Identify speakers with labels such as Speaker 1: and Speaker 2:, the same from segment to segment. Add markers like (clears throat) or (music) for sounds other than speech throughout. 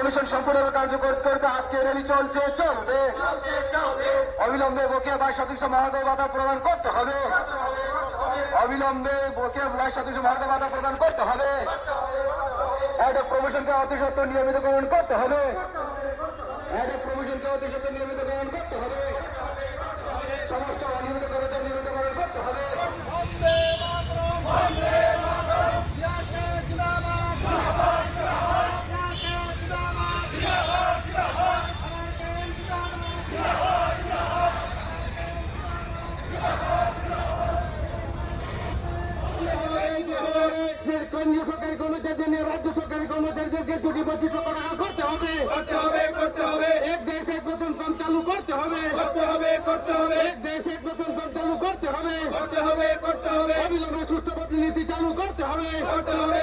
Speaker 1: Commission সম্পূর্ণভাবে কার্যকর করতে আজকে র্যালি চলছে। চলবে। অবিলম্বে বকেয়া বাইশ শতাংশ মহার্ঘ ভাতা প্রদান করতে হবে। অবিলম্বে বকেয়া বাইশ শতাংশ মহার্ঘ ভাতা প্রদান করতে হবে। একটা প্রমোশনকে অতি সত্ত্বর গ্রহণ করতে হবে। একটা প্রমোশনকে অতি সত্ত্বর গ্রহণ করতে হবে। সমস্ত অনিয়মিত কেন্দ্রীয় সরকারি কর্মচারীদের নিয়ে রাজ্য সরকারি কর্মচারীদেরকে ছুটি বঞ্চিত করা করতে হবে।
Speaker 2: করতে হবে করতে হবে।
Speaker 1: এক দেশ এক বেতন শ্রম চালু করতে হবে।
Speaker 2: করতে হবে করতে হবে।
Speaker 1: এক দেশ এক বেতন শ্রম চালু করতে হবে।
Speaker 2: করতে হবে করতে হবে।
Speaker 1: অবিলম্বে সুষ্ঠু প্রতিনিধি চালু করতে হবে।
Speaker 2: করতে হবে।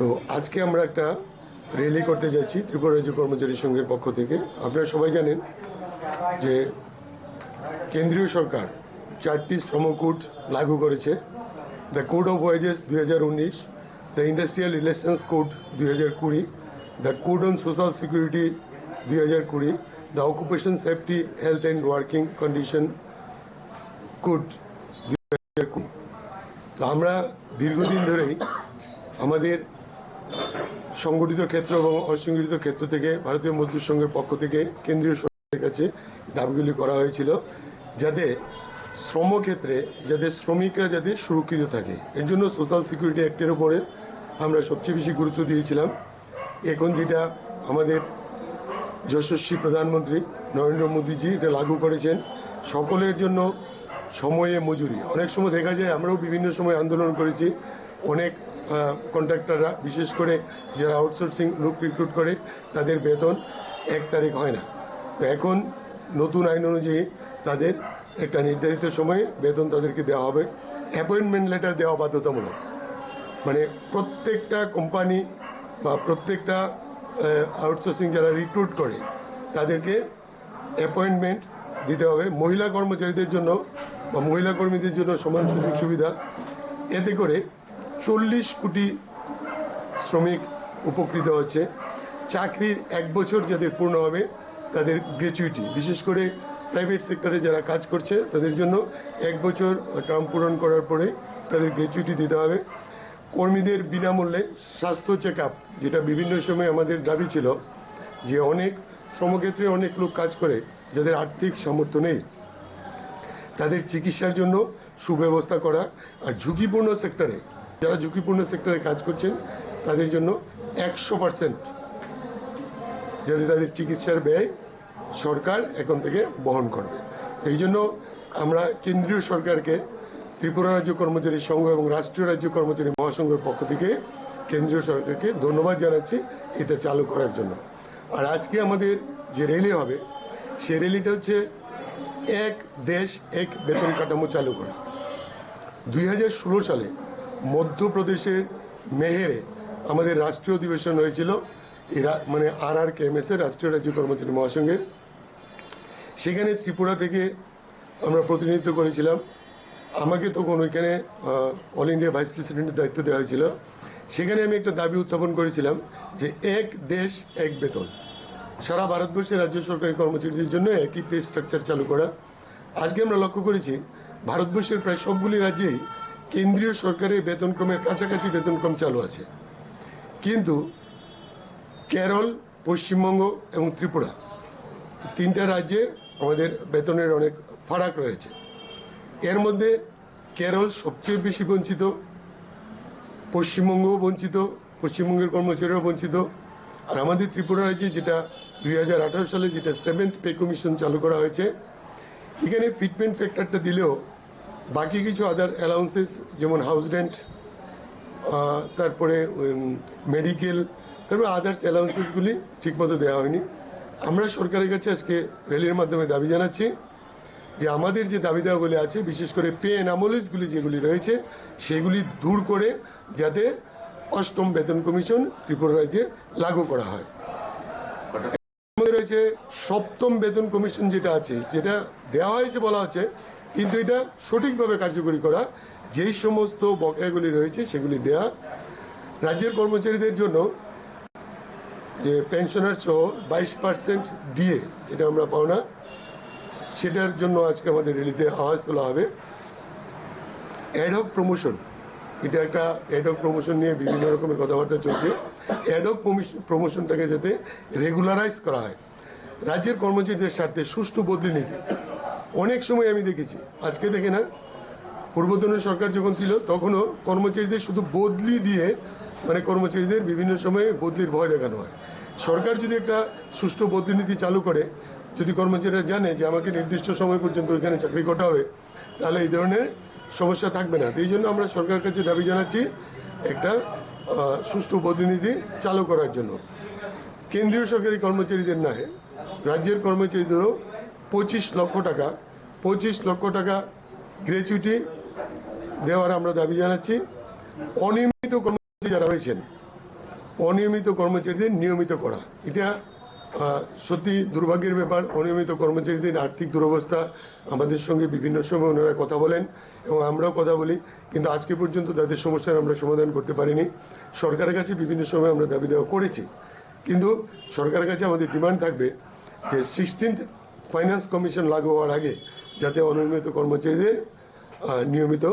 Speaker 3: তো আজকে আমরা একটা র্যালি করতে যাচ্ছি ত্রিপুরা রাজ্য কর্মচারী সংঘের পক্ষ থেকে। আপনারা সবাই জানেন যে কেন্দ্রীয় সরকার চারটি শ্রমকোড লাগু করেছে। দ্য কোড অফ ওয়েজেস দুই হাজার উনিশ দ্য ইন্ডাস্ট্রিয়াল রিলেশনস কোড দুই হাজার কুড়ি the code on social security দুই হাজার কুড়ি the occupation safety health and working condition code দুই হাজার কুড়ি। তো আমরা দীর্ঘদিন ধরেই আমাদের সংগঠিত ক্ষেত্র এবং অসংগঠিত ক্ষেত্র থেকে ভারতীয় মজদুর সংঘের পক্ষ থেকে কেন্দ্রীয় সরকারের কাছে দাবিগুলি করা হয়েছিল যাতে শ্রমক্ষেত্রে, যাতে শ্রমিকরা যাতে সুরক্ষিত থাকে। এর জন্য সোশ্যাল সিকিউরিটি অ্যাক্টের উপরে আমরা সবচেয়ে বেশি গুরুত্ব দিয়েছিলাম। এখন যেটা আমাদের যশস্বী প্রধানমন্ত্রী নরেন্দ্র মোদীজি এটা লাগু করেছেন, সকলের জন্য সময়ে মজুরি। অনেক সময় দেখা যায় আমরাও বিভিন্ন সময় আন্দোলন করেছি, অনেক কন্ট্রাক্টররা বিশেষ করে যারা আউটসোর্সিং লোক রিক্রুট করে, তাদের বেতন এক তারিখ হয় না। তো এখন নতুন আইন অনুযায়ী তাদের একটা নির্ধারিত সময়ে বেতন তাদেরকে দেওয়া হবে। অ্যাপয়েন্টমেন্ট লেটার দেওয়া বাধ্যতামূলক। মানে প্রত্যেকটা কোম্পানি বা প্রত্যেকটা আউটসোর্সিং যারা রিক্রুট করে, তাদেরকে অ্যাপয়েন্টমেন্ট দিতে হবে। মহিলা কর্মচারীদের জন্য বা মহিলা কর্মীদের জন্য সমান সুযোগ সুবিধা। এতে করে চল্লিশ কোটি শ্রমিক উপকৃত হচ্ছে। চাকরির এক বছর যাদের পূর্ণ হবে, তাদের গ্র্যাচুইটি বিশেষ করে প্রাইভেট সেক্টরে যারা কাজ করছে, তাদের জন্য এক বছর টার্ম পূরণ করার পরে তাদের গ্র্যাচুইটি দিতে হবে। কর্মীদের বিনামূল্যে স্বাস্থ্য চেক যেটা বিভিন্ন সময় আমাদের দাবি ছিল যে অনেক শ্রমক্ষেত্রে অনেক লোক কাজ করে যাদের আর্থিক সামর্থ্য নেই। তাদের চিকিৎসার জন্য সুব্যবস্থা করা আর ঝুঁকিপূর্ণ সেক্টরে যারা ঝুঁকিপূর্ণ সেক্টরে কাজ করছেন, তাদের জন্য একশো পার্সেন্ট যাতে তাদের চিকিৎসার ব্যয় সরকার এখন থেকে বহন করবে। এই জন্য আমরা কেন্দ্রীয় সরকারকে, ত্রিপুরা রাজ্য কর্মচারী সংঘ এবং রাষ্ট্রীয় রাজ্য কর্মচারী মহাসংঘের পক্ষ থেকে কেন্দ্রীয় সরকারকে ধন্যবাদ জানাচ্ছি এটা চালু করার জন্য। আর আজকে আমাদের যে র্যালি হবে, সেই র্যালিটা হচ্ছে এক দেশ, এক বেতন কাঠামো চালু করা। দুই হাজার ষোলো সালে মধ্যপ্রদেশের মেহেরে আমাদের রাষ্ট্রীয় অধিবেশন হয়েছিল। মানে আর আর কে এম এস এর রাষ্ট্রীয় রাজ্য কর্মচারী মহাসংঘের। সেখানে ত্রিপুরা থেকে আমরা প্রতিনিধিত্ব করেছিলাম। আমাকে তখন ওইখানে অল ইন্ডিয়া ভাইস প্রেসিডেন্টের দায়িত্ব দেওয়া হয়েছিল। সেখানে আমি একটা দাবি উত্থাপন করেছিলাম যে এক দেশ, এক বেতন। সারা ভারতবর্ষের রাজ্য সরকারি কর্মচারীদের জন্য একই পে স্ট্রাকচার চালু করা। আজকে আমরা লক্ষ্য করেছি, ভারতবর্ষের প্রায় সবগুলি রাজ্যেই কেন্দ্রীয় সরকারের বেতনক্রমের কাছাকাছি বেতনক্রম চালু আছে। কিন্তু কেরল, পশ্চিমবঙ্গ এবং ত্রিপুরা তিনটা রাজ্যে আমাদের বেতনের অনেক ফারাক রয়েছে। এর মধ্যে কেরল সবচেয়ে বেশি বঞ্চিত, পশ্চিমবঙ্গও বঞ্চিত, পশ্চিমবঙ্গের কর্মচারীরাও বঞ্চিত। আর আমাদের ত্রিপুরা রাজ্যে যেটা দুই হাজার আঠারো সালে যেটা সেভেন্থ পে কমিশন চালু করা হয়েছে, এখানে ফিটমেন্ট ফ্যাক্টরটা দিলেও বাকি কিছু আদার অ্যালাউন্সেস যেমন হাউস রেন্ট তারপরে মেডিকেল তারপরে আদার্স অ্যালাউন্সেসগুলি ঠিকমতো দেওয়া হয়নি। আমরা সরকারের কাছে আজকে র্যালির মাধ্যমে দাবি জানাচ্ছি যে আমাদের যে দাবি দেওয়াগুলি আছে, বিশেষ করে পে অ্যানামোলিসগুলি যেগুলি রয়েছে, সেগুলি দূর করে যাতে অষ্টম বেতন কমিশন ত্রিপুরা রাজ্যে লাগু করা হয়। রয়েছে সপ্তম বেতন কমিশন যেটা আছে, যেটা দেওয়া হয়েছে, বলা হচ্ছে কিন্তু এটা সঠিকভাবে কার্যকরী করা, যেই সমস্ত বকেয়াগুলি রয়েছে সেগুলি দেয়া, রাজ্যের কর্মচারীদের জন্য যে পেনশনার সহ বাইশ পার্সেন্ট দিয়ে যেটা আমরা পাও না, সেটার জন্য আজকে আমাদের রেলিতে আওয়াজ তোলা হবে। অ্যাডহক প্রমোশন এটা একটা অ্যাডহক প্রমোশন নিয়ে বিভিন্ন রকমের কথাবার্তা চলছে। অ্যাডহক প্রমোশনটাকে যাতে রেগুলারাইজ করা হয়। রাজ্যের কর্মচারীদের স্বার্থে সুষ্ঠু বদলি নীতি। অনেক সময় আমি দেখেছি। আজকে দেখে না পূর্বতনের সরকার যখন ছিল, তখনও কর্মচারীদের শুধু বদলি দিয়ে মানে কর্মচারীদের বিভিন্ন সময়ে বদলির ভয় দেখানো হয়। সরকার যদি একটা সুষ্ঠু বদলি নীতি চালু করে, যদি কর্মচারীরা জানে যে আমাকে নির্দিষ্ট সময় পর্যন্ত ওইখানে চাকরি করতে হবে, তাহলে এই ধরনের সমস্যা থাকবে না। এই জন্য আমরা সরকারের কাছে দাবি জানাচ্ছি একটা সুষ্ঠু বদলি নীতি চালু করার জন্য। কেন্দ্রীয় সরকারি কর্মচারীদের নয় রাজ্যের কর্মচারীদেরও পঁচিশ লক্ষ টাকা, পঁচিশ লক্ষ টাকা গ্র্যাচুইটি দেওয়ার আমরা দাবি জানাচ্ছি। অনিয়মিত কর্মচারী যারা হয়েছেন অনিয়মিত কর্মচারীদের নিয়মিত করা। এটা সত্যি দুর্ভাগ্যের ব্যাপার। অনিয়মিত কর্মচারীদের আর্থিক দুরবস্থা আমাদের সঙ্গে বিভিন্ন সময় ওনারা কথা বলেন এবং আমরাও কথা বলি, কিন্তু আজকে পর্যন্ত তাদের সমস্যার আমরা সমাধান করতে পারিনি। সরকারের কাছে বিভিন্ন সময় আমরা দাবি দেওয়া করেছি। কিন্তু সরকারের কাছে আমাদের ডিমান্ড থাকবে যে সিক্সটিন্থ ফাইন্যান্স কমিশন লাগু হওয়ার আগে যাতে অনিয়মিত কর্মচারীদের নিয়মিত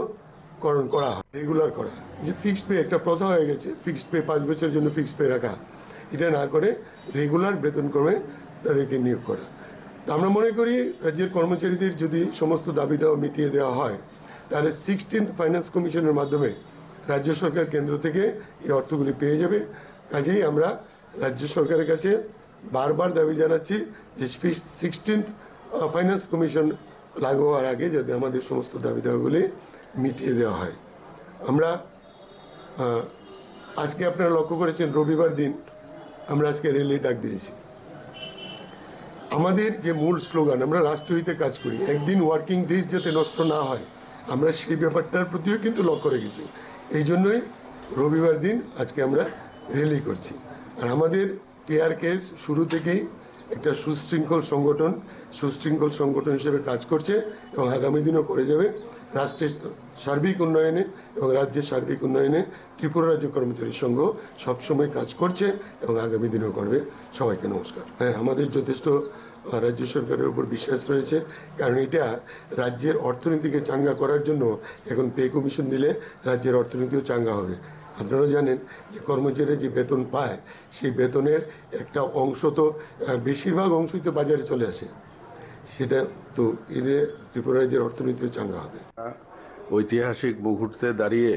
Speaker 3: করণ করা হয় রেগুলার করা যে ফিক্সড পে একটা প্রথা হয়ে গেছে ফিক্সড পে পাঁচ বছরের জন্য ফিক্সড পে রাখা। এটা না করে রেগুলার বেতন ক্রমে তাদেরকে নিয়োগ করা। আমরা মনে করি রাজ্যের কর্মচারীদের যদি সমস্ত দাবি দেওয়া মিটিয়ে দেওয়া হয়, তাহলে সিক্সটিন্থ ফাইন্যান্স কমিশনের মাধ্যমে রাজ্য সরকার কেন্দ্র থেকে এই অর্থগুলি পেয়ে যাবে। কাজেই আমরা রাজ্য সরকারের কাছে বারবার দাবি জানাচ্ছি যে সিক্সটিন্থ ফাইন্যান্স কমিশন লাগু হওয়ার আগে যাতে আমাদের সমস্ত দাবি দাওয়াগুলি মিটিয়ে দেওয়া হয়। আমরা আজকে আপনারা লক্ষ্য করেছেন রবিবার দিন আমরা আজকে রেলি ডাক দিয়েছি। আমাদের যে মূল স্লোগান, আমরা রাষ্ট্রহিতে কাজ করি, একদিন ওয়ার্কিং ডেজ যাতে নষ্ট না হয়, আমরা সেই ব্যাপারটার প্রতিও কিন্তু লক্ষ্য রেখেছি। এই জন্যই রবিবার দিন আজকে আমরা রেলি করছি। আর আমাদের টিআর শুরু থেকেই একটা সুশৃঙ্খল সংগঠন সুশৃঙ্খল সংগঠন হিসেবে কাজ করছে এবং আগামী দিনও করে যাবে রাষ্ট্রের সার্বিক উন্নয়নে এবং রাজ্যের সার্বিক উন্নয়নে ত্রিপুরা রাজ্য কর্মচারী সংঘ সবসময় কাজ করছে এবং আগামী দিনেও করবে। সবাইকে নমস্কার। হ্যাঁ আমাদের যথেষ্ট রাজ্য সরকারের উপর বিশ্বাস রয়েছে, কারণ এটা রাজ্যের অর্থনীতিকে চাঙ্গা করার জন্য এখন পে কমিশন দিলে রাজ্যের অর্থনীতিও চাঙ্গা হবে। আপনারা জানেন যে কর্মচারীরা যে বেতন পায়, সেই বেতনের একটা অংশ তো বেশিরভাগ অংশই তো বাজারে চলে আসে। সেটা তো এলে ত্রিপুরা রাজ্যের অর্থনীতিও চাঙ্গা হবে।
Speaker 4: ঐতিহাসিক মুহূর্তে দাঁড়িয়ে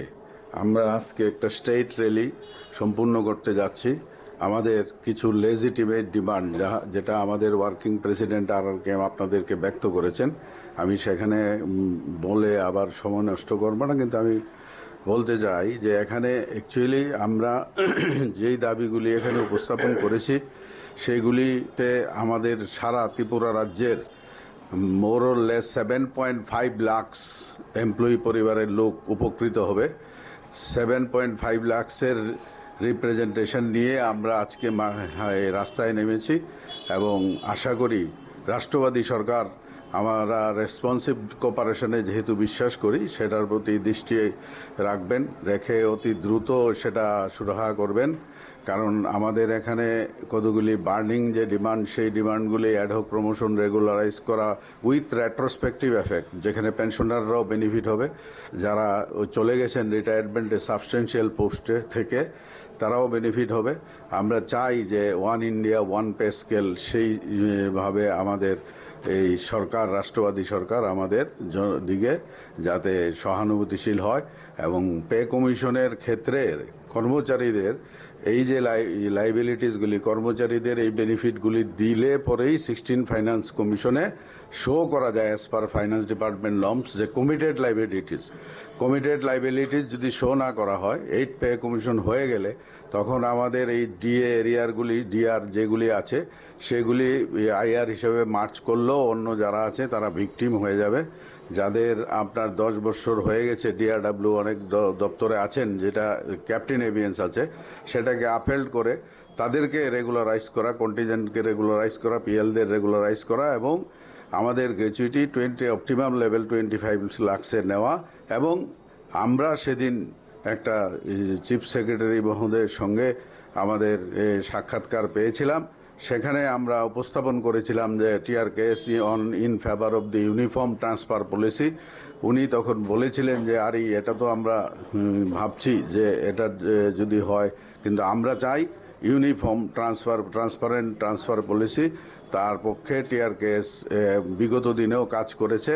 Speaker 4: আমরা আজকে একটা স্টেট র্যালি সম্পূর্ণ করতে যাচ্ছি। আমাদের কিছু লেজিটিমেট ডিমান্ড যা যেটা আমাদের ওয়ার্কিং প্রেসিডেন্ট আর কে আপনাদেরকে ব্যক্ত করেছেন। আমি সেখানে বলে আবার সময় নষ্ট করব না, কিন্তু আমি বলতে চাই যে এখানে অ্যাকচুয়ালি আমরা (clears throat) যেই দাবিগুলি এখানে উপস্থাপন করেছি, সেগুলিতে আমাদের সারা ত্রিপুরা রাজ্যের more less seven point five lakhs employee পরিবারের লোক উপকৃত হবে। সেভেন পয়েন্ট ফাইভ লাখসের রিপ্রেজেন্টেশন নিয়ে আমরা আজকে রাস্তায় নেমেছি এবং আশা করি রাষ্ট্রবাদী সরকার আমরা রেসপন্সিভ কোপারেশনে যেহেতু বিশ্বাস করি সেটার প্রতি দৃষ্টি রাখবেন রেখে অতি দ্রুত সেটা সুরাহা করবেন। কারণ আমাদের এখানে কতগুলি বার্নিং যে ডিমান্ড সেই ডিমান্ডগুলি অ্যাডহক প্রমোশন রেগুলারাইজ করা উইথ রেট্রোস্পেক্টিভ এফেক্ট যেখানে পেনশনাররাও বেনিফিট হবে। যারা চলে গেছেন রিটায়ারমেন্টে সাবস্টেন্সিয়াল পোস্টে থেকে তারাও বেনিফিট হবে। আমরা চাই যে one India one pay scale সেই এ, ভাবে আমাদের এই সরকার রাষ্ট্রবাদী সরকার আমাদের দিকে যাতে সহানুভূতিশীল হয়। এবং পে কমিশনের ক্ষেত্রে কর্মচারীদের, এই যে লাইবিলিটিসগুলি কর্মচারীদের এই বেনিফিটগুলি দিলে পরেই সিক্সটিন ফাইন্যান্স কমিশনে শো করা যায় as per finance department norms যে কমিটেড লাইবিলিটিস কমিটেড লাইবিলিটিস যদি শো না করা হয় এইট পে কমিশন হয়ে গেলে তখন আমাদের এই ডিএ এরিয়ারগুলি ডিআর যেগুলি আছে, সেগুলি আইআর হিসেবে মার্চ করলেও অন্য যারা আছে তারা ভিকটিম হয়ে যাবে। যাদের আপনার দশ বছর হয়ে গেছে ডিআরডাব্লিউ অনেক দপ্তরে আছেন, যেটা ক্যাপ্টেন এভিয়েন্স আছে, সেটাকে আপহেল্ড করে তাদেরকে রেগুলারাইজ করা কন্টিজেন্টকে রেগুলারাইজ করা পিএলদের রেগুলারাইজ করা এবং আমাদের gratuity twenty optimum level twenty five লাক্সে নেওয়া এবং আমরা সেদিন একটা চিফ সেক্রেটারি মহোদয়ের সঙ্গে আমাদের সাক্ষাৎকার পেয়েছিলাম। সেখানে আমরা উপস্থাপন করেছিলাম যে TRKS on in favour of the uniform transfer policy উনি তখন বলেছিলেন যে, আরে, এটা তো আমরা ভাবছি যে এটা যদি হয়, কিন্তু আমরা চাই uniform transfer transparent transfer policy তার পক্ষে টিআরকেএস বিগত দিনেও কাজ করেছে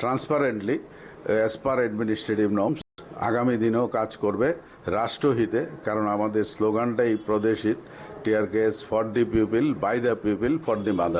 Speaker 4: transparently as per administrative norms আগামী দিনেও কাজ করবে রাষ্ট্রহিতে, কারণ আমাদের স্লোগানটাই প্রদেশিত tear gas for the people, by the people, for the motherland.